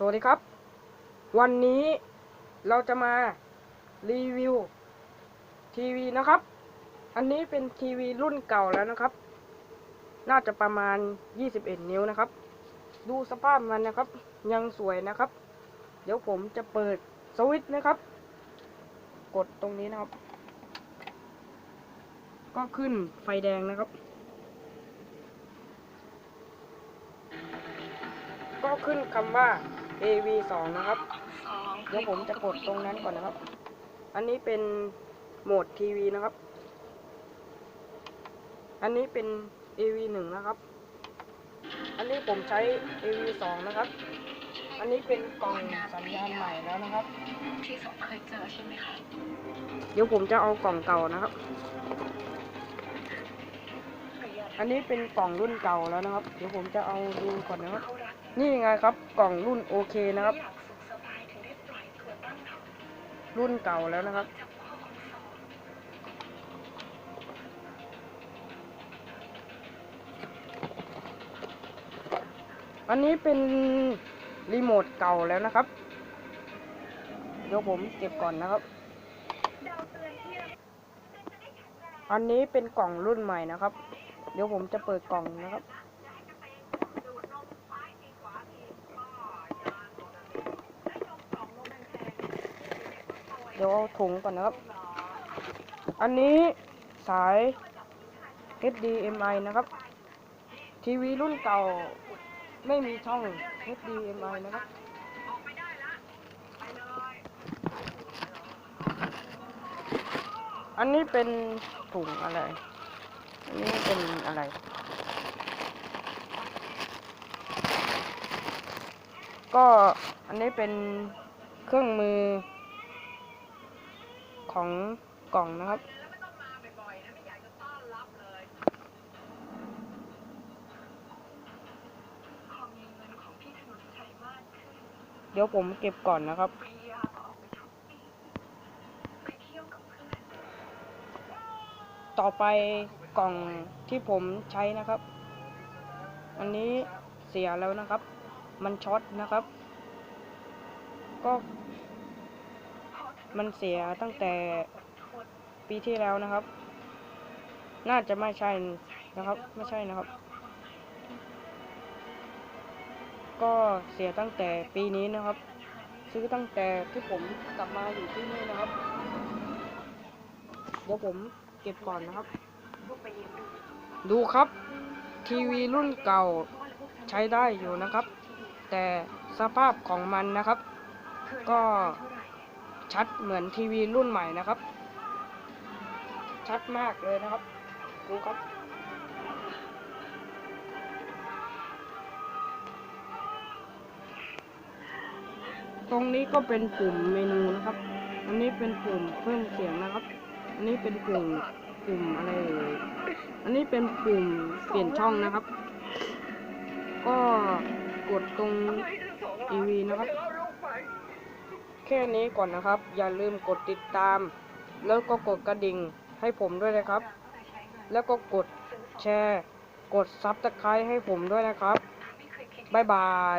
สวัสดีครับ วันนี้เราจะมารีวิวทีวีนะครับ อันนี้เป็นทีวีรุ่นเก่าแล้วนะครับ น่าจะประมาณ 21 นิ้วนะครับ ดูสภาพมันนะครับ ยังสวยนะครับ เดี๋ยวผมจะเปิดสวิตช์นะครับ กดตรงนี้นะครับ ก็ขึ้นไฟแดงนะครับก็ขึ้นคำว่า AV 2นะครับเดี๋ยวผมจะกดตรงนั้นก่อนนะครับ อันนี้เป็นโหมดทีวีนะครับ อันนี้เป็น AV 1นะครับ อันนี้ผมใช้ AV 2นะครับ อันนี้เป็นกล่องสัญญาณใหม่แล้วนะครับที่สองเคยเจอใช่ไหมคะ เดี๋ยวผมจะเอากล่องเก่านะครับ อันนี้เป็นกล่องรุ่นเก่าแล้วนะครับ เดี๋ยวผมจะเอาดูก่อนนะครับ นี่ไงครับกล่องรุ่นโอเคนะครับ รุ่นเก่าแล้วนะครับ อันนี้เป็นรีโมทเก่าแล้วนะครับ เดี๋ยวผมเก็บก่อนนะครับ อันนี้เป็นกล่องรุ่นใหม่นะครับ เดี๋ยวผมจะเปิดกล่องนะครับ เดี๋ยวเอาถุงก่อนนะครับ อันนี้สาย HDMI นะครับ ทีวีรุ่นเก่าไม่มีช่อง HDMI นะครับ อันนี้เป็นถุงอะไร อันนี้เป็นอะไร ก็อันนี้เป็นเครื่องมือ ของกล่องนะครับเดี๋ยวผมเก็บก่อนนะครับ ต่อไปกล่องที่ผมใช้นะครับ อันนี้เสียแล้วนะครับ มันช็อตนะครับ ก็ มันเสียตั้งแต่ปีที่แล้วนะครับ น่าจะไม่ใช่นะครับ ไม่ใช่นะครับ ก็เสียตั้งแต่ปีนี้นะครับ ซื้อตั้งแต่ที่ผมกลับมาอยู่ที่นี่นะครับ เดี๋ยวผมเก็บก่อนนะครับ ดูครับ ทีวีรุ่นเก่าใช้ได้อยู่นะครับ แต่สภาพของมันนะครับ ก็ ชัดเหมือนทีวีรุ่นใหม่นะครับ ชัดมากเลยนะครับดูครับตรงนี้ก็เป็นปุ่มเมนูนะครับ อันนี้เป็นปุ่มเพิ่มเสียงนะครับ อันนี้เป็นปุ่มปุ่มอะไร อันนี้เป็นปุ่มเปลี่ยนช่องนะครับ ก็กดตรง EV นะครับ แค่นี้ก่อนนะครับ อย่าลืมกดติดตาม แล้วก็กดกระดิ่งให้ผมด้วยนะครับ แล้วก็กดแชร์ กดซับสไครต์ให้ผมด้วยนะครับ บ๊ายบาย